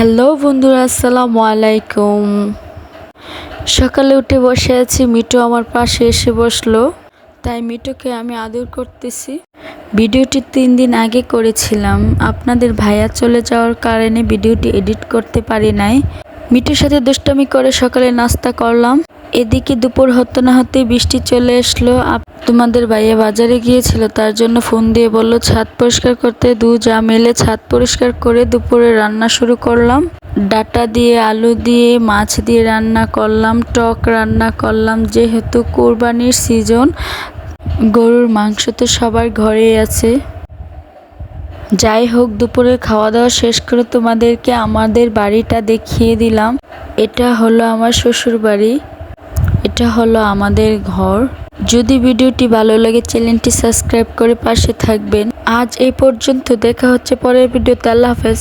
Hello বন্ধুরা, আসসালামু আলাইকুম। সকালে উঠে বসে আছি মিটু আমার পাশে এসে বসল। তাই মিটুকে আমি আদর করতেছি। ভিডিওটি তিন দিন আগে করেছিলাম। আপনাদের ভাইয়া চলে যাওয়ার কারণে ভিডিওটি এডিট করতে পারি নাই। মিটুর সাথে দুষ্টামি করে সকালে নাস্তা করলাম। এদিকে দুপুর হতে না হতেই বৃষ্টি চলে আসলো। তোমাদের ভাইয়া বাজারে গিয়েছিল, তার জন্য ফোন দিয়ে বলল, ছাদ পরিষ্কার করতে দু যা মেলে ছাদ পরিষ্কার করে দুপুরে রান্না শুরু করলাম। ডাটা দিয়ে, আলু দিয়ে, মাছ দিয়ে রান্না করলাম, টক রান্না করলাম। যেহেতু কোরবানির সিজন, গরুর মাংস তো সবার ঘরেই আছে। যাই হোক, দুপুরে খাওয়া দাওয়া শেষ করে তোমাদেরকে আমাদের বাড়িটা দেখিয়ে দিলাম। এটা হলো আমার শ্বশুর বাড়ি এটা হলো আমাদের ঘর। যদি ভিডিওটি ভালো লাগে, চ্যানেলটি সাবস্ক্রাইব করে পাশে থাকবেন। আজ এই পর্যন্ত, দেখা হচ্ছে পরের ভিডিওতে। আল্লাহ হাফেজ।